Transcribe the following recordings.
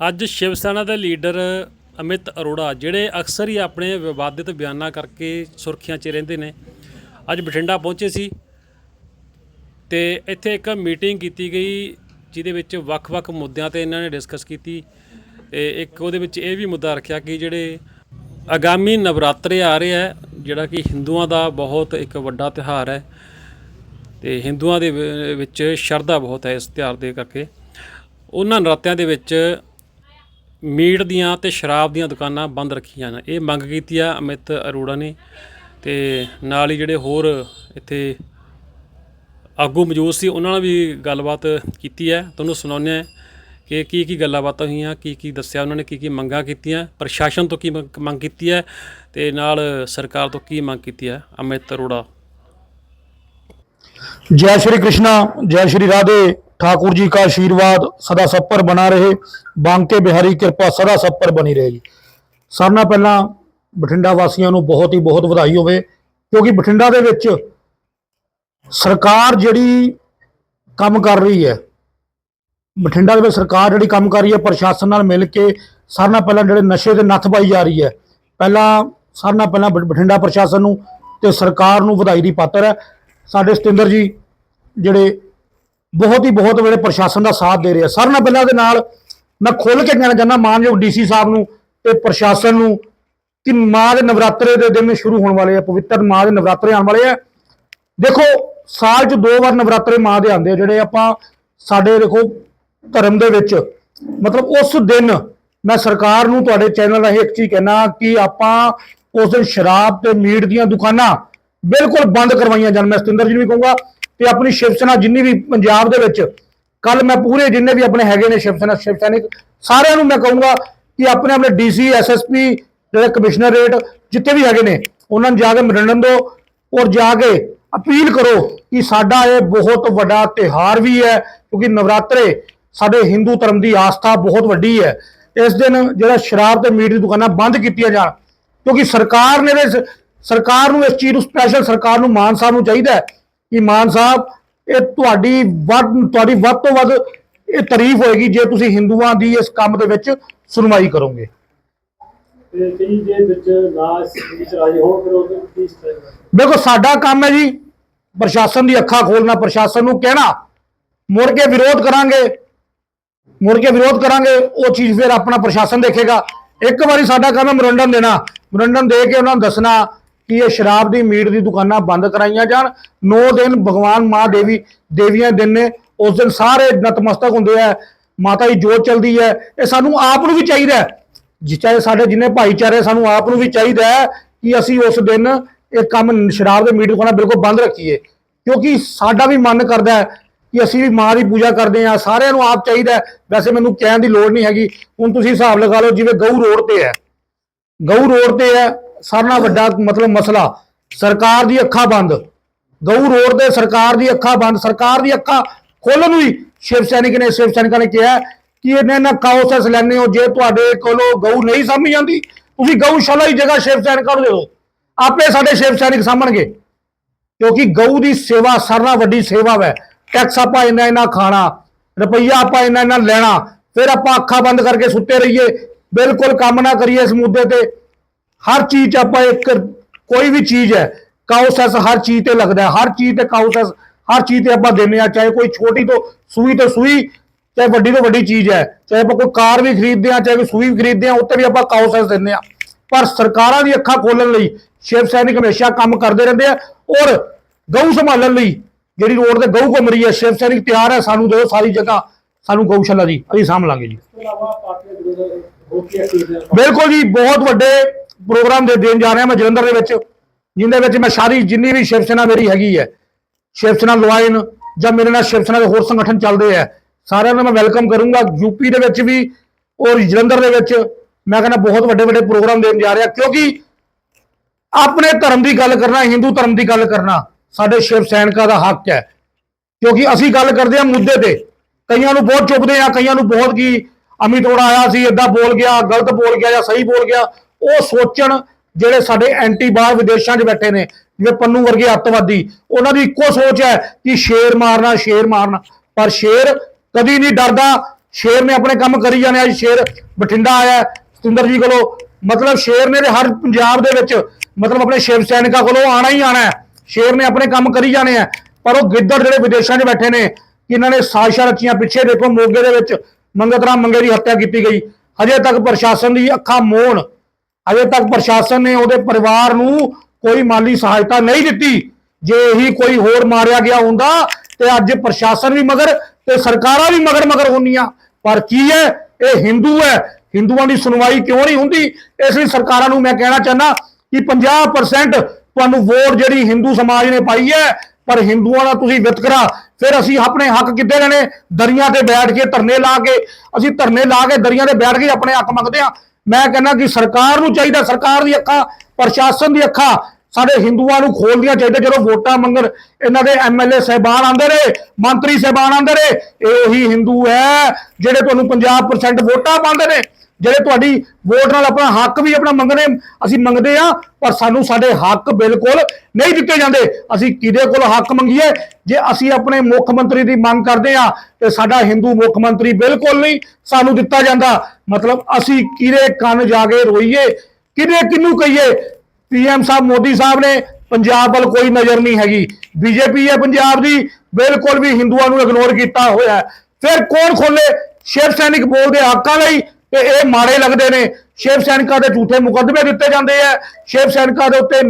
ਅੱਜ ਸ਼ਿਵ ਸੈਨਾ ਦੇ ਲੀਡਰ ਅਮਿਤ ਅਰੋੜਾ, ਜਿਹੜੇ ਅਕਸਰ ਹੀ ਆਪਣੇ ਵਿਵਾਦਿਤ ਬਿਆਨਾਂ ਕਰਕੇ ਸੁਰਖੀਆਂ 'ਚ ਰਹਿੰਦੇ ਨੇ, ਅੱਜ ਬਠਿੰਡਾ ਪਹੁੰਚੇ ਸੀ ਤੇ ਇੱਥੇ ਇੱਕ ਮੀਟਿੰਗ ਕੀਤੀ ਗਈ, ਜਿਹਦੇ ਵਿੱਚ ਵੱਖ-ਵੱਖ ਮੁੱਦਿਆਂ ਤੇ ਇਹਨਾਂ ਨੇ ਡਿਸਕਸ ਕੀਤੀ ਤੇ ਇੱਕ ਉਹਦੇ ਵਿੱਚ ਇਹ ਵੀ ਮੁੱਦਾ ਰੱਖਿਆ ਕਿ ਜਿਹੜੇ ਆਗਾਮੀ ਨਵਰਾਤਰੇ ਆ ਰਹੇ ਹੈ ਜਿਹੜਾ ਕਿ ਹਿੰਦੂਆਂ ਦਾ ਬਹੁਤ ਇੱਕ ਵੱਡਾ ਤਿਉਹਾਰ ਹੈ ਤੇ ਹਿੰਦੂਆਂ ਦੇ ਵਿੱਚ ਸ਼ਰਧਾ ਬਹੁਤ ਹੈ ਇਸ ਤਿਉਹਾਰ ਦੇ ਕਰਕੇ, ਉਹਨਾਂ ਨਰਾਤਿਆਂ ਦੇ ਵਿੱਚ ਮੀਟ ਦੀਆਂ ਤੇ ਸ਼ਰਾਬ ਦੀਆਂ ਦੁਕਾਨਾਂ ਬੰਦ ਰੱਖੀਆਂ ਜਾਣ ਇਹ ਮੰਗ ਕੀਤੀ ਆ ਅਮਿਤ ਅਰੋੜਾ ਨੇ ਤੇ ਨਾਲ ਹੀ ਜਿਹੜੇ ਹੋਰ ਇੱਥੇ ਆਗੂ ਮੌਜੂਦ ਸੀ, ਉਹਨਾਂ ਨਾਲ ਵੀ ਗੱਲਬਾਤ ਕੀਤੀ ਹੈ। ਤੁਹਾਨੂੰ ਸੁਣਾਉਂਦੇ ਆ ਕਿ ਕੀ ਕੀ ਗੱਲਾਂ ਬਾਤਾਂ ਹੋਈਆਂ, ਕੀ ਕੀ ਦੱਸਿਆ ਉਹਨਾਂ ਨੇ, ਕੀ ਕੀ ਮੰਗਾਂ ਕੀਤੀਆਂ, ਪ੍ਰਸ਼ਾਸਨ ਤੋਂ ਕੀ ਮੰਗ ਕੀਤੀ ਹੈ ਤੇ ਨਾਲ ਸਰਕਾਰ ਤੋਂ ਕੀ ਮੰਗ ਕੀਤੀ ਹੈ? ਅਮਿਤ ਅਰੋੜਾ। ਜੈ ਸ਼੍ਰੀ ਕ੍ਰਿਸ਼ਨਾ, ਜੈ ਸ਼੍ਰੀ ਰਾਧੇ। ठाकुर जी का आशीर्वाद सदा सब पर बना रहे ਬਾਂਕੇ ਬਿਹਾਰੀ ਕਿਰਪਾ ਸਦਾ ਸਭ ਪਰ ਬਣੀ ਰਹੇ ਜੀ ਸਾਰਿਆਂ ਨਾਲ ਪਹਿਲਾਂ ਬਠਿੰਡਾ ਵਾਸੀਆਂ ਨੂੰ ਬਹੁਤ ਹੀ ਬਹੁਤ ਵਧਾਈ ਹੋਵੇ ਕਿਉਂਕਿ ਬਠਿੰਡਾ ਦੇ ਵਿੱਚ ਸਰਕਾਰ ਜਿਹੜੀ ਕੰਮ ਕਰ ਰਹੀ ਹੈ ਬਠਿੰਡਾ ਦੇ ਵਿੱਚ ਸਰਕਾਰ ਜਿਹੜੀ ਕੰਮ ਕਰ ਰਹੀ ਹੈ ਪ੍ਰਸ਼ਾਸਨ ਨਾਲ ਮਿਲ ਕੇ ਸਾਰਿਆਂ ਨਾਲ ਪਹਿਲਾਂ ਜਿਹੜੇ ਨਸ਼ੇ ਤੇ ਨੱਥ ਪਾਈ ਜਾ ਰਹੀ ਹੈ ਪਹਿਲਾਂ ਸਾਰਿਆਂ ਨਾਲ ਪਹਿਲਾਂ ਬ- ਬਠਿੰਡਾ ਪ੍ਰਸ਼ਾਸਨ ਨੂੰ ਤੇ ਸਰਕਾਰ ਨੂੰ ਵਧਾਈ ਦੀ ਪਾਤਰ ਹੈ ਸਾਡੇ ਸਤਿੰਦਰ ਜੀ ਜਿਹੜੇ ਬਹੁਤ ਹੀ ਬਹੁਤ ਵੇਲੇ ਪ੍ਰਸ਼ਾਸਨ ਦਾ ਸਾਥ ਦੇ ਰਹੇ। ਆ ਸਾਰਿਆਂ ਨਾਲ ਪਹਿਲਾਂ ਦੇ ਨਾਲ ਮੈਂ ਖੁੱਲ ਕੇ ਕਹਿਣਾ ਚਾਹੁੰਦਾ, ਮਾਨਯੋਗ ਡੀਸੀ ਸਾਹਿਬ ਨੂੰ ਤੇ ਪ੍ਰਸ਼ਾਸਨ ਨੂੰ ਕਿ ਮਾਂ ਦੇ ਨਵਰਾਤਰੇ ਦੇ ਦਿਨ ਸ਼ੁਰੂ ਹੋਣ ਵਾਲੇ ਆ, ਪਵਿੱਤਰ ਮਾਂ ਦੇ ਨਵਰਾਤਰੇ ਆਉਣ ਵਾਲੇ ਆ। ਦੇਖੋ, ਸਾਲ 'ਚ ਦੋ ਵਾਰ ਨਵਰਾਤਰੇ ਮਾਂ ਦੇ ਆਉਂਦੇ ਆ, ਜਿਹੜੇ ਆਪਾਂ ਸਾਡੇ ਦੇਖੋ ਧਰਮ ਦੇ ਵਿੱਚ, ਮਤਲਬ ਉਸ ਦਿਨ ਮੈਂ ਸਰਕਾਰ ਨੂੰ ਤੁਹਾਡੇ ਚੈਨਲ ਰਾਹੀਂ ਇੱਕ ਚੀਜ਼ ਕਹਿਣਾ ਕਿ ਆਪਾਂ ਉਸ ਦਿਨ ਸ਼ਰਾਬ ਤੇ ਮੀਟ ਦੀਆਂ ਦੁਕਾਨਾਂ ਬਿਲਕੁਲ ਬੰਦ ਕਰਵਾਈਆਂ ਜਾਣ। ਮੈਂ ਸਤਿੰਦਰ ਜੀ ਨੂੰ ਵੀ ਕਹੂੰਗਾ ਤੇ ਆਪਣੀ ਸ਼ਿਵ ਸੈਨਾ ਜਿੰਨੀ ਵੀ ਪੰਜਾਬ ਦੇ ਵਿੱਚ ਕੱਲ ਮੈਂ ਪੂਰੇ ਜਿੰਨੇ ਵੀ ਆਪਣੇ ਹੈਗੇ ਨੇ ਸ਼ਿਵ ਸੈਨਾ, ਸ਼ਿਵ ਸੈਨਿਕ, ਸਾਰਿਆਂ ਨੂੰ ਮੈਂ ਕਹੂੰਗਾ ਕਿ ਆਪਣੇ ਆਪਣੇ ਡੀਸੀ ਐਸਐਸਪੀ ਜਿਹੜੇ ਕਮਿਸ਼ਨਰੇਟ ਜਿੱਥੇ ਵੀ ਹੈਗੇ ਨੇ, ਉਹਨਾਂ ਨੂੰ ਜਾ ਕੇ ਮਿਲਣ ਦਿਓ ਔਰ ਜਾ ਕੇ ਅਪੀਲ ਕਰੋ ਕਿ ਸਾਡਾ ਇਹ ਬਹੁਤ ਵੱਡਾ ਤਿਹਾਰ ਵੀ ਹੈ, ਕਿਉਂਕਿ ਨਵਰਾਤਰੇ ਸਾਡੇ ਹਿੰਦੂ ਧਰਮ ਦੀ ਆਸਥਾ ਬਹੁਤ ਵੱਡੀ ਹੈ। ਇਸ ਦਿਨ ਜਿਹੜਾ ਸ਼ਰਾਬ ਤੇ ਮੀਟ ਦੀ ਦੁਕਾਨਾਂ ਬੰਦ ਕੀਤੀਆਂ ਜਾਣ, ਕਿਉਂਕਿ ਸਰਕਾਰ ਨੇ ਇਸ ਸਰਕਾਰ ਨੂੰ ਇਸ ਚੀਜ਼ ਨੂੰ ਸਪੈਸ਼ਲ ਸਰਕਾਰ ਨੂੰ ਮਾਨ ਸਾਹਿਬ ਨੂੰ ਚਾਹੀਦਾ ਕਿ ਮਾਨ ਸਾਹਿਬ ਇਹ ਤੁਹਾਡੀ ਵੱਧ ਤੁਹਾਡੀ ਵੱਧ ਤੋਂ ਵੱਧ ਇਹ ਤਾਰੀਫ ਹੋਏਗੀ ਜੇ ਤੁਸੀਂ ਹਿੰਦੂਆਂ ਦੀ ਇਸ ਕੰਮ ਦੇ ਵਿੱਚ ਸੁਣਵਾਈ ਕਰੋਗੇ। ਦੇਖੋ ਸਾਡਾ ਕੰਮ ਹੈ ਜੀ ਪ੍ਰਸ਼ਾਸਨ ਦੀ ਅੱਖਾਂ ਖੋਲਣਾ ਪ੍ਰਸ਼ਾਸਨ ਨੂੰ ਕਹਿਣਾ ਮੁੜ ਕੇ ਵਿਰੋਧ ਕਰਾਂਗੇ ਮੁੜ ਕੇ ਵਿਰੋਧ ਕਰਾਂਗੇ ਉਹ ਚੀਜ਼ ਫਿਰ ਆਪਣਾ ਪ੍ਰਸ਼ਾਸਨ ਦੇਖੇਗਾ। ਇੱਕ ਵਾਰੀ ਸਾਡਾ ਕੰਮ ਹੈ ਮਰੰਡਨ ਦੇਣਾ ਮਰੰਡਨ ਦੇ ਕੇ ਉਹਨਾਂ ਨੂੰ ਦੱਸਣਾ ਕਿ ਇਹ ਸ਼ਰਾਬ ਦੀ ਮੀਟ ਦੀ ਦੁਕਾਨਾਂ ਬੰਦ ਕਰਾਈਆਂ ਜਾਣ? 9 ਦਿਨ ਭਗਵਾਨ ਮਾਂ ਦੇਵੀ, ਦੇਵੀਆਂ ਦਿਨ ਨੇ, ਉਸ ਦਿਨ ਸਾਰੇ ਨਤਮਸਤਕ ਹੁੰਦੇ ਆ। ਮਾਤਾ ਦੀ ਜੋਤ ਚਲਦੀ ਹੈ ਇਹ ਸਾਨੂੰ ਆਪ ਨੂੰ ਵੀ ਚਾਹੀਦਾ ਹੈ। ਜਿ ਚਾਹੇ ਸਾਡੇ ਜਿੰਨੇ ਭਾਈਚਾਰੇ ਸਾਨੂੰ ਆਪ ਨੂੰ ਵੀ ਚਾਹੀਦਾ ਹੈ ਕਿ ਅਸੀਂ ਉਸ ਦਿਨ ਇਹ ਕੰਮ ਸ਼ਰਾਬ ਦੇ ਮੀਟ ਦੁਕਾਨਾਂ ਬਿਲਕੁਲ ਬੰਦ ਰੱਖੀਏ। ਕਿਉਂਕਿ ਸਾਡਾ ਵੀ ਮਨ ਕਰਦਾ ਹੈ ਕਿ ਅਸੀਂ ਵੀ ਮਾਂ ਦੀ ਪੂਜਾ ਕਰਦੇ ਹਾਂ। ਸਾਰਿਆਂ ਨੂੰ ਆਪ ਚਾਹੀਦਾ ਵੈਸੇ ਮੈਨੂੰ ਕਹਿਣ ਦੀ ਲੋੜ ਨਹੀਂ ਹੈਗੀ। ਹੁਣ ਤੁਸੀਂ ਹਿਸਾਬ ਲਗਾ ਲਓ ਜਿਵੇਂ ਗਊ ਰੋਡ ਤੇ ਹੈ। ਗਊ ਰੋਡ ਤੇ ਹੈ। ਸਾਰਿਆਂ ਨਾਲੋਂ ਵੱਡਾ ਮਤਲਬ ਮਸਲਾ, ਸਰਕਾਰ ਦੀ ਅੱਖਾਂ ਬੰਦ। ਗਊ ਰੋਡ ਤੇ ਸਰਕਾਰ ਦੀ ਅੱਖਾਂ ਬੰਦ, ਸਰਕਾਰ ਦੀ ਅੱਖਾਂ ਖੋਲਣ ਨੂੰ ਹੀ ਸ਼ਿਵ ਸੈਨਿਕ ਨੇ, ਸ਼ਿਵ ਸੈਨਿਕਾਂ ਨੇ ਕਿਹਾ ਕਿ ਇਹਨਾਂ ਨਾ ਕਾਉਸਸ ਲੈਣੇ ਹੋ ਜੇ ਤੁਹਾਡੇ ਕੋਲੋਂ ਗਊ ਨਹੀਂ ਸਾਂਭੀ ਜਾਂਦੀ, ਤੁਸੀਂ ਗਊਸ਼ਾਲਾ ਦੀ ਜਗ੍ਹਾ ਸ਼ਿਵ ਸੈਨਿਕਾਂ ਨੂੰ ਦੇ ਦਿਓ। ਆਪੇ ਸਾਡੇ ਸ਼ਿਵ ਸੈਨਿਕ ਸਾਂਭਣਗੇ। ਕਿਉਂਕਿ ਗਊ ਦੀ ਸੇਵਾ ਸਰਨਾ ਵੱਡੀ ਸੇਵਾ ਹੈ ਟੈਕਸ ਆਪਾਂ ਇੰਨਾ ਇੰਨਾ ਖਾਣਾ, ਰੁਪਈਆ ਆਪਾਂ ਇੰਨਾ ਇੰਨਾ ਲੈਣਾ, ਫਿਰ ਆਪਾਂ ਅੱਖਾਂ ਬੰਦ ਕਰਕੇ ਸੁੱਤੇ ਰਹੀਏ। ਬਿਲਕੁਲ ਕੰਮ ਨਾ ਕਰੀਏ ਇਸ ਮੁੱਦੇ ਤੇ। ਹਰ ਚੀਜ਼ 'ਚ ਆਪਾਂ ਇੱਕ ਕੋਈ ਵੀ ਚੀਜ਼ ਹੈ ਕਾਉਸੈਸ ਹਰ ਚੀਜ਼ ਤੇ ਲੱਗਦਾ ਹੈ। ਹਰ ਚੀਜ਼ ਤੇ ਕਾਉਸੈਸ ਹਰ ਚੀਜ਼ ਤੇ ਆਪਾਂ ਦਿੰਦੇ ਆ ਚਾਹੇ ਕੋਈ ਛੋਟੀ ਤੋਂ ਸੂਈ ਤੋਂ ਸੂਈ ਚਾਹੇ ਵੱਡੀ ਤੋਂ ਵੱਡੀ ਚੀਜ਼ ਹੈ ਚਾਹੇ ਆਪਾਂ ਕੋਈ ਕਾਰ ਵੀ ਖਰੀਦਦੇ ਆ ਚਾਹੇ ਕੋਈ ਸੂਈ ਵੀ ਖਰੀਦਦੇ ਆ ਉੱਤੇ ਵੀ ਆਪਾਂ ਕਾਉਸੈਸ ਦਿੰਦੇ ਆ ਪਰ ਸਰਕਾਰਾਂ ਦੀ ਅੱਖਾਂ ਖੋਲਣ ਲਈ ਸ਼ਿਵ ਸੈਨਿਕ ਹਮੇਸ਼ਾ ਕੰਮ ਕਰਦੇ ਰਹਿੰਦੇ ਆ ਔਰ ਗਊ ਸੰਭਾਲਣ ਲਈ ਜਿਹੜੀ ਰੋਡ ਤੇ ਗਊ ਘੁੰਮ ਰਹੀ ਹੈ ਸ਼ਿਵ ਸੈਨਿਕ ਤਿਆਰ ਹੈ ਸਾਨੂੰ ਦਿਓ ਸਾਰੀ ਜਗ੍ਹਾ ਸਾਨੂੰ ਗਊਸ਼ਾਲਾ ਦੀ ਅਸੀਂ ਸਾਂਭ ਲਾਂਗੇ ਜੀ। ਬਿਲਕੁਲ ਜੀ ਬਹੁਤ ਵੱਡੇ ਪ੍ਰੋਗਰਾਮ ਦੇ ਦੇਣ ਜਾ ਰਿਹਾ ਮੈਂ ਜਲੰਧਰ ਦੇ ਵਿੱਚ ਜਿੰਦੇ ਵਿੱਚ ਮੈਂ ਸਾਰੀ ਜਿੰਨੀ ਵੀ ਸ਼ਿਵ ਸੈਨਾ ਮੇਰੀ ਹੈਗੀ ਹੈ ਸ਼ਿਵ ਸੈਨਾ ਲੋਇਨ ਜਾਂ ਮੇਰੇ ਨਾਲ ਸ਼ਿਵ ਸੈਨਾ ਦੇ ਹੋਰ ਸੰਗਠਨ ਚੱਲਦੇ ਆ ਸਾਰਿਆਂ ਨੂੰ ਮੈਂ ਵੈਲਕਮ ਕਰੂੰਗਾ। ਯੂਪੀ ਦੇ ਵਿੱਚ ਵੀ ਔਰ ਜਲੰਧਰ ਦੇ ਵਿੱਚ ਮੈਂ ਕਹਿੰਦਾ ਬਹੁਤ ਵੱਡੇ ਵੱਡੇ ਪ੍ਰੋਗਰਾਮ ਦੇਣ ਜਾ ਰਿਹਾ, ਕਿਉਂਕਿ ਆਪਣੇ ਧਰਮ ਦੀ ਗੱਲ ਕਰਨਾ, ਹਿੰਦੂ ਧਰਮ ਦੀ ਗੱਲ ਕਰਨਾ ਸਾਡੇ ਸ਼ਿਵ ਸੈਨਿਕਾਂ ਦਾ ਹੱਕ ਹੈ। ਕਿਉਂਕਿ ਅਸੀਂ ਗੱਲ ਕਰਦੇ ਹਾਂ ਮੁੱਦੇ ਤੇ। ਕਈਆਂ ਨੂੰ ਬਹੁਤ ਚੁੱਪਦੇ ਆ ਕਈਆਂ ਨੂੰ ਬਹੁਤ ਕੀ ਅਮਿਤ ਅਰੋੜਾ ਆਇਆ ਸੀ, ਏਦਾਂ ਬੋਲ ਗਿਆ, ਗਲਤ ਬੋਲ ਗਿਆ ਜਾਂ ਸਹੀ ਬੋਲ ਗਿਆ। ਉਹ ਸੋਚਣ ਜਿਹੜੇ ਸਾਡੇ ਐਂਟੀ ਬਾਹਰ ਵਿਦੇਸ਼ਾਂ 'ਚ ਬੈਠੇ ਨੇ, ਜਿਵੇਂ ਪੰਨੂ ਵਰਗੇ ਅੱਤਵਾਦੀ, ਉਹਨਾਂ ਦੀ ਇੱਕੋ ਸੋਚ ਹੈ ਕਿ ਸ਼ੇਰ ਮਾਰਨਾ ਸ਼ੇਰ ਮਾਰਨਾ। ਪਰ ਸ਼ੇਰ ਕਦੀ ਨਹੀਂ ਡਰਦਾ। ਸ਼ੇਰ ਨੇ ਆਪਣੇ ਕੰਮ ਕਰੀ ਜਾਣੇ ਅੱਜ ਸ਼ੇਰ ਬਠਿੰਡਾ ਆਇਆ ਸਤਿੰਦਰ ਜੀ ਕੋਲੋਂ। ਮਤਲਬ ਸ਼ੇਰ ਨੇ ਤੇ ਹਰ ਪੰਜਾਬ ਦੇ ਵਿੱਚ, ਮਤਲਬ ਆਪਣੇ ਸ਼ਿਵ ਸੈਨਿਕਾਂ ਕੋਲੋਂ ਆਣਾ ਹੀ ਆਣਾ ਹੈ। ਸ਼ੇਰ ਨੇ ਆਪਣੇ ਕੰਮ ਕਰੀ ਜਾਣੇ ਆ। ਪਰ ਉਹ ਗਿੱਦੜ ਜਿਹੜੇ ਵਿਦੇਸ਼ਾਂ 'ਚ ਬੈਠੇ ਨੇ, ਕਿ ਇਹਨਾਂ ਨੇ ਸਾਜ਼ਿਸ਼ਾਂ ਰਚੀਆਂ ਪਿੱਛੇ, ਦੇਖੋ ਮੋਗੇ ਦੇ ਵਿੱਚ ਮੰਗਤ ਰਾਮ ਮੰਗੇ ਦੀ ਹੱਤਿਆ ਕੀਤੀ ਗਈ। ਹਜੇ ਤੱਕ ਪ੍ਰਸ਼ਾਸਨ ਦੀ ਅੱਖਾਂ ਮੋਣ ਅਜੇ ਤੱਕ ਪ੍ਰਸ਼ਾਸਨ ਨੇ ਉਹਦੇ ਪਰਿਵਾਰ ਨੂੰ ਕੋਈ ਮਾਲੀ ਸਹਾਇਤਾ ਨਹੀਂ ਦਿੱਤੀ। ਜੇ ਇਹੀ ਕੋਈ ਹੋਰ ਮਾਰਿਆ ਗਿਆ ਹੁੰਦਾ ਤੇ ਅੱਜ ਪ੍ਰਸ਼ਾਸਨ ਵੀ ਮਗਰ ਤੇ ਸਰਕਾਰਾਂ ਵੀ ਮਗਰ ਮਗਰ ਹੁੰਦੀਆਂ। ਪਰ ਕੀ ਹੈ? ਇਹ ਹਿੰਦੂ ਹੈ। ਹਿੰਦੂਆਂ ਦੀ ਸੁਣਵਾਈ ਕਿਉਂ ਨਹੀਂ ਹੁੰਦੀ? ਇਸ ਲਈ ਸਰਕਾਰਾਂ ਨੂੰ ਮੈਂ ਕਹਿਣਾ ਚਾਹੁੰਦਾ ਕਿ 50% ਤੁਹਾਨੂੰ ਵੋਟ ਜਿਹੜੀ ਹਿੰਦੂ ਸਮਾਜ ਨੇ ਪਾਈ ਹੈ, ਪਰ ਹਿੰਦੂਆਂ ਦਾ ਤੁਸੀਂ ਵਿਤਕਰਾ ਫਿਰ ਅਸੀਂ ਆਪਣੇ ਹੱਕ ਕਿੱਥੇ ਲੈਣੇ? ਦਰੀਆਂ ਤੇ ਬੈਠ ਕੇ ਧਰਨੇ ਲਾ ਕੇ। ਅਸੀਂ ਧਰਨੇ ਲਾ ਕੇ ਦਰੀਆਂ ਤੇ ਬੈਠ ਕੇ ਆਪਣੇ ਹੱਕ ਮੰਗਦੇ ਆ ਮੈਂ ਕਹਿੰਦਾ ਕਿ ਸਰਕਾਰ ਨੂੰ ਚਾਹੀਦਾ, ਸਰਕਾਰ ਦੀ ਅੱਖਾਂ, ਪ੍ਰਸ਼ਾਸਨ ਦੀ ਅੱਖਾਂ, ਸਾਡੇ ਹਿੰਦੂਆਂ ਨੂੰ ਖੋਲਦੀਆਂ ਚਾਹੀਦਾ ਜਦੋਂ ਵੋਟਾਂ ਮੰਗਣ, ਇਹਨਾਂ ਦੇ ਐਮਐਲਏ ਸਹਿਬਾਨ ਆਂਦੇ ਰਹੇ ਮੰਤਰੀ ਸਹਿਬਾਨ ਆਂਦੇ ਰਹੇ ਇਹ ਉਹੀ ਹਿੰਦੂ ਹੈ, ਜਿਹੜੇ ਤੁਹਾਨੂੰ 50% ਵੋਟਾਂ ਪਾਉਂਦੇ ਨੇ। ਜਿਹੜੇ ਤੁਹਾਡੀ ਵੋਟ ਨਾਲ ਆਪਣਾ ਹੱਕ ਵੀ ਆਪਣਾ ਮੰਗਣੇ, ਅਸੀਂ ਮੰਗਦੇ ਆ ਪਰ ਸਾਨੂੰ ਸਾਡੇ ਹੱਕ ਬਿਲਕੁਲ ਨਹੀਂ ਦਿੱਤੇ ਜਾਂਦੇ। ਅਸੀਂ ਕਿਹਦੇ ਕੋਲ ਹੱਕ ਮੰਗੀਏ? ਜੇ ਅਸੀਂ ਆਪਣੇ ਮੁੱਖ ਮੰਤਰੀ ਦੀ ਮੰਗ ਕਰਦੇ ਆ ਤੇ ਸਾਡਾ ਹਿੰਦੂ ਮੁੱਖ ਮੰਤਰੀ ਬਿਲਕੁਲ ਨਹੀਂ ਸਾਨੂੰ ਦਿੱਤਾ ਜਾਂਦਾ। ਮਤਲਬ ਅਸੀਂ ਕਿਹਦੇ ਕੰਨ ਜਾ ਕੇ ਰੋਈਏ? ਕਿਹਦੇ ਕਿਹਨੂੰ ਕਹੀਏ? ਪੀਐਮ ਸਾਹਿਬ, ਮੋਦੀ ਸਾਹਿਬ ਨੇ ਪੰਜਾਬ ਵੱਲ ਕੋਈ ਨਜ਼ਰ ਨਹੀਂ ਹੈਗੀ। ਬੀਜੇਪੀ ਹੈ ਪੰਜਾਬ ਦੀ, ਬਿਲਕੁਲ ਵੀ ਹਿੰਦੂਆਂ ਨੂੰ ਇਗਨੋਰ ਕੀਤਾ ਹੋਇਆ ਫਿਰ ਕੌਣ ਖੋਲੇ? ਸ਼ਿਵ ਸੈਨਿਕ ਬੋਲਦੇ ਹੱਕਾਂ ਲਈ ਤੇ ਇਹ ਮਾੜੇ ਲੱਗਦੇ ਨੇ। ਸ਼ਿਵ ਸੈਨਿਕਾਂ ਦੇ ਝੂਠੇ ਮੁਕੱਦਮੇ ਦਿੱਤੇ ਜਾਂਦੇ ਆ। ਸ਼ਿਵ ਸੈਨਿਕਾਂ ਦੇ ਉੱਤੇ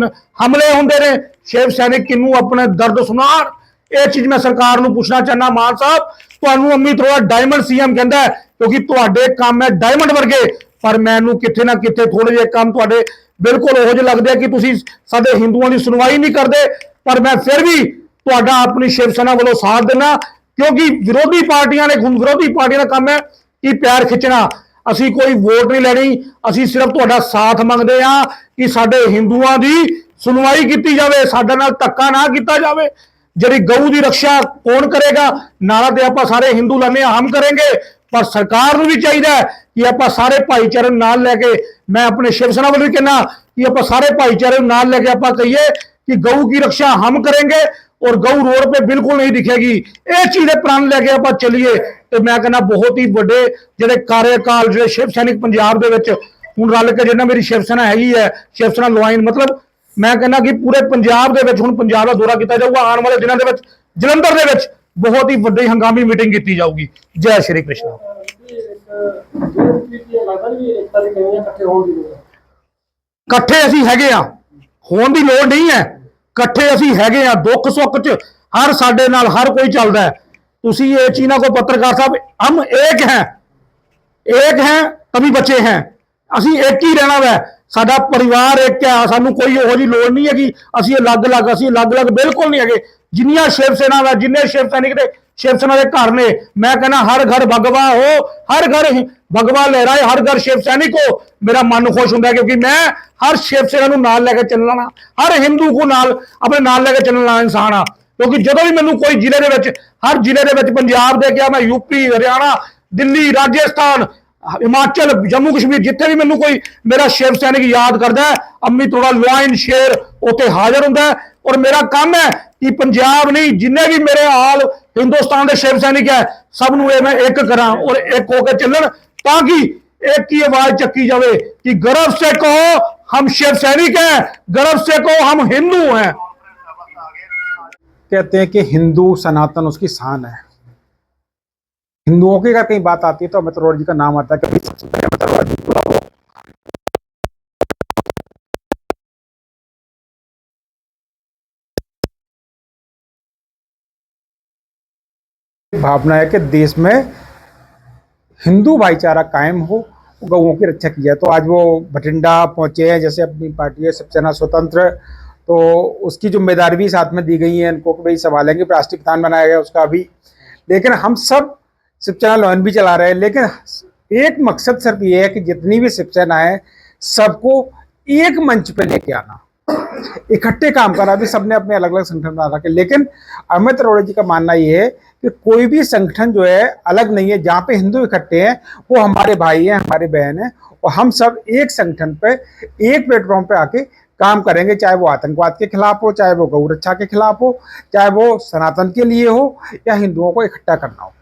ਹਮਲੇ ਹੁੰਦੇ ਨੇ। ਸ਼ਿਵ ਸੈਨਿਕ ਕਿਨੂੰ ਆਪਣੇ ਦਰਦ ਸੁਣਾਉਣ ਇਹ ਚੀਜ਼ ਮੈਂ ਸਰਕਾਰ ਨੂੰ ਪੁੱਛਣਾ ਚਾਹੁੰਦਾ, ਮਾਨ ਸਾਹਿਬ, ਤੁਹਾਨੂੰ ਅਮਿਤ ਅਰੋੜਾ ਡਾਇਮੰਡ ਸੀਐਮ ਕਹਿੰਦਾ ਕਿਉਂਕਿ ਤੁਹਾਡੇ ਕੰਮ ਹੈ ਡਾਇਮੰਡ ਵਰਗੇ। ਪਰ ਮੈਨੂੰ ਕਿੱਥੇ ਨਾ ਕਿੱਥੇ ਥੋੜੇ ਜਿਹੇ ਕੰਮ ਤੁਹਾਡੇ ਬਿਲਕੁਲ ਉਹੋ ਜਿਹੇ ਲੱਗਦੇ ਆ ਕਿ ਤੁਸੀਂ ਸਾਡੇ ਹਿੰਦੂਆਂ ਦੀ ਸੁਣਵਾਈ ਨਹੀਂ ਕਰਦੇ। ਪਰ ਮੈਂ ਫਿਰ ਵੀ ਤੁਹਾਡਾ ਆਪਣੀ ਸ਼ਿਵ ਸੈਨਾ ਵੱਲੋਂ ਸਾਥ ਦੇਣਾ ਕਿਉਂਕਿ ਵਿਰੋਧੀ ਪਾਰਟੀਆਂ ਨੇ ਵਿਰੋਧੀ ਪਾਰਟੀਆਂ ਦਾ ਕੰਮ ਹੈ ਕਿ ਪਿਆਰ ਖਿੱਚਣਾ। ਅਸੀਂ ਕੋਈ ਵੋਟ ਨਹੀਂ ਲੈਣੀ, ਅਸੀਂ ਸਿਰਫ ਤੁਹਾਡਾ ਸਾਥ ਮੰਗਦੇ ਆ ਕਿ ਸਾਡੇ ਹਿੰਦੂਆਂ ਦੀ ਸੁਣਵਾਈ ਕੀਤੀ ਜਾਵੇ, ਸਾਡੇ ਨਾਲ ਧੱਕਾ ਨਾ ਕੀਤਾ ਜਾਵੇ। ਜਿਹੜੀ ਗਊ ਦੀ ਰੱਖਿਆ ਕੌਣ ਕਰੇਗਾ? ਨਾਲਾ ਤੇ ਆਪਾਂ ਸਾਰੇ ਹਿੰਦੂ ਲਾਨੇ ਆ ਹਮ ਕਰਾਂਗੇ, ਪਰ ਸਰਕਾਰ ਨੂੰ ਵੀ ਚਾਹੀਦਾ ਕਿ ਆਪਾਂ ਸਾਰੇ ਭਾਈਚਾਰੇ ਨਾਲ ਲੈ ਕੇ, ਮੈਂ ਆਪਣੇ ਸ਼ਿਵ ਸੈਨਾ ਵੱਲੋਂ ਕਹਿੰਦਾ ਕਿ ਆਪਾਂ ਸਾਰੇ ਭਾਈਚਾਰੇ ਨਾਲ ਲੈ ਕੇ ਆਪਾਂ ਕਹੀਏ ਕਿ ਗਊ ਦੀ ਰੱਖਿਆ ਹਮ ਕਰਾਂਗੇ और गऊ रोड पे ਬਿਲਕੁਲ ਨਹੀਂ ਦਿਖੇਗੀ ਇਹ ਚੀਜ਼ ਦੇ ਪ੍ਰਣ ਲੈ ਕੇ ਆਪਾਂ ਚੱਲੀਏ ਤੇ ਮੈਂ ਕਹਿੰਦਾ ਬਹੁਤ ਹੀ ਵੱਡੇ ਜਿਹੜੇ ਕਾਰਜਕਾਲ ਜਿਹੜੇ ਸ਼ਿਵ ਸੈਨਿਕ ਪੰਜਾਬ ਦੇ ਵਿੱਚ ਹੁਣ ਰਲ ਕੇ ਜਿਹੜਾ ਮੇਰੀ ਸ਼ਿਵ ਸੈਨਾ ਹੈਗੀ ਹੈ ਸ਼ਿਵ ਸੈਨਾ ਲੋਇਨ ਮਤਲਬ ਮੈਂ ਕਹਿੰਦਾ ਕਿ ਪੂਰੇ ਪੰਜਾਬ ਦੇ ਵਿੱਚ ਹੁਣ ਪੰਜਾਬ ਦਾ ਦੌਰਾ ਕੀਤਾ ਜਾਊਗਾ ਆਉਣ ਵਾਲੇ ਦਿਨਾਂ ਦੇ ਵਿੱਚ ਜਲੰਧਰ ਦੇ ਵਿੱਚ ਬਹੁਤ ਹੀ ਵੱਡੀ ਹੰਗਾਮੀ ਮੀਟਿੰਗ ਕੀਤੀ ਜਾਊਗੀ ਜੈ ਸ਼੍ਰੀ ਕ੍ਰਿਸ਼ਨ ਇਹ ਇੱਕ ਜਿਹੜੇ ਕੀ ਲੱਗਦਾ ਨਹੀਂ ਵੀ ਇੱਕ ਤਰ੍ਹਾਂ ਕਿਵੇਂ ਇਕੱਠੇ ਹੋਣ ਦੀ ਲੋੜ ਹੈ ਇਕੱਠੇ ਅਸੀਂ ਹੈਗੇ ਆ ਹੋਣ ਦੀ ਲੋੜ ਨਹੀਂ ਹੈ ਇਕੱਠੇ ਅਸੀਂ ਹੈਗੇ ਆ, ਦੁੱਖ ਸੁੱਖ 'ਚ ਹਰ ਸਾਡੇ ਨਾਲ ਹਰ ਕੋਈ ਚੱਲਦਾ ਹੈ। ਤੁਸੀਂ ਇਹ ਚੀਨਾ ਕੋ ਪੱਤਰਕਾਰ ਸਾਹਿਬ, ਹਮ ਏਕ ਹੈ। ਏਕ ਹੈ ਤभी ਬੱਚੇ ਹੈ। ਅਸੀਂ ਇੱਕ ਹੀ ਰਹਿਣਾ ਵੈ। ਸਾਡਾ ਪਰਿਵਾਰ ਇੱਕ ਹੈ, ਸਾਨੂੰ ਕੋਈ ਉਹੋ ਜੀ ਲੋੜ ਨਹੀਂ ਹੈਗੀ। ਅਸੀਂ ਅਲੱਗ-ਅਲੱਗ ਅਸੀਂ ਅਲੱਗ-ਅਲੱਗ ਬਿਲਕੁਲ ਨਹੀਂ ਹੈਗੇ। ਜਿੰਨੀਆਂ ਸ਼ਿਵ ਸੈਨਾ ਵਾ, ਜਿੰਨੇ ਸ਼ਿਵ ਸੈਨਿਕ ਦੇ ਸ਼ਿਵ ਸੈਨਾ ਦੇ ਘਰ ਨੇ। ਮੈਂ ਕਹਿੰਦਾ, ਹਰ ਘਰ ਭਗਵਾ ਹੋ, ਹਰ ਘਰ ਹੀ ਭਗਵਾ ਲਹਿਰਾਏ ਹਰ ਘਰ ਸ਼ਿਵ ਸੈਨਿਕ ਹੋ। ਮੇਰਾ ਮਨ ਖੁਸ਼ ਹੁੰਦਾ ਹੈ ਕਿਉਂਕਿ ਮੈਂ ਹਰ ਸ਼ਿਵ ਸੈਨਾ ਨੂੰ ਨਾਲ ਲੈ ਕੇ ਚੱਲਣਾ, ਹਰ ਹਿੰਦੂ ਕੋ ਨਾਲ, ਆਪਣੇ ਨਾਲ ਲੈ ਕੇ ਚੱਲਣ ਵਾਲਾ ਇਨਸਾਨ ਆ ਕਿਉਂਕਿ ਜਦੋਂ ਵੀ ਮੈਨੂੰ ਕੋਈ ਜ਼ਿਲ੍ਹੇ ਦੇ ਵਿੱਚ, ਹਰ ਜ਼ਿਲ੍ਹੇ ਦੇ ਵਿੱਚ ਪੰਜਾਬ ਦੇ ਗਿਆ ਮੈਂ ਯੂਪੀ ਹਰਿਆਣਾ, ਦਿੱਲੀ, ਰਾਜਸਥਾਨ, ਹਿਮਾਚਲ, ਜੰਮੂ ਕਸ਼ਮੀਰ, ਜਿੱਥੇ ਵੀ ਮੈਨੂੰ ਕੋਈ ਮੇਰਾ ਸ਼ਿਵ ਸੈਨਿਕ ਯਾਦ ਕਰਦਾ ਹੈ ਅੰਮ੍ਰਿਤ ਲੁਆਇਨ ਸ਼ੇਰ, ਉੱਥੇ ਹਾਜ਼ਰ ਹੁੰਦਾ ਔਰ ਮੇਰਾ ਕੰਮ ਹੈ ਕਿ ਪੰਜਾਬ ਨਹੀਂ ਜਿੰਨੇ ਵੀ ਮੇਰੇ ਹਾਲ ਹਿੰਦੁਸਤਾਨ ਦੇ ਸ਼ਿਵ ਸੈਨਿਕ ਹੈ ਸਭ ਨੂੰ ਇਹ ਮੈਂ ਇੱਕ ਕਰਾਂ ਔਰ ਇੱਕ ਹੋ ਕੇ ਚੱਲਣ ਤਾਂ ਕਿ ਇੱਕ ਹੀ ਆਵਾਜ਼ ਚੱਕੀ ਜਾਵੇ ਕਿ ਗਰਵ ਸੇ ਕਹੋ ਹਮ शिव सैनिक हैं गर्व से कहो हम हिंदू हैं कहते हैं कि हिंदू सनातन उसकी शान है हिंदुओं की अगर कहीं बात आती है तो अमित अरोड़ा जी का नाम आता है कभी भावना है कि देश में हिंदू भाईचारा कायम हो गऊओं की रक्षा की जाए। तो आज वो बठिंडा पहुँचे हैं, जैसे अपनी पार्टी है शिवसेना स्वतंत्र। तो उसकी ज़िम्मेदारी भी साथ में दी गई है इनको कि भाई संभालेंगे राष्ट्रीय प्रधान बनाया गया उसका भी। लेकिन हम सब शिवसेना लोन भी चला रहे हैं, लेकिन एक मकसद सिर्फ़ ये है कि जितनी भी शिवसेना है, सबको एक मंच पर लेके आना। इकट्ठे काम करा, अभी सबने अपने अलग अलग संगठन बना रखे लेकिन अमित अरोड़ा जी का मानना ये है कि कोई भी संगठन जो है, अलग नहीं है। जहाँ पे हिंदू इकट्ठे हैं, वो हमारे भाई हैं, हमारे बहन हैं, और हम सब एक संगठन पे, एक प्लेटफॉर्म पे आके काम करेंगे, चाहे वो आतंकवाद के खिलाफ हो, चाहे वो गौ रक्षा के खिलाफ हो, चाहे वो सनातन के लिए हो, या हिंदुओं को इकट्ठा करना हो।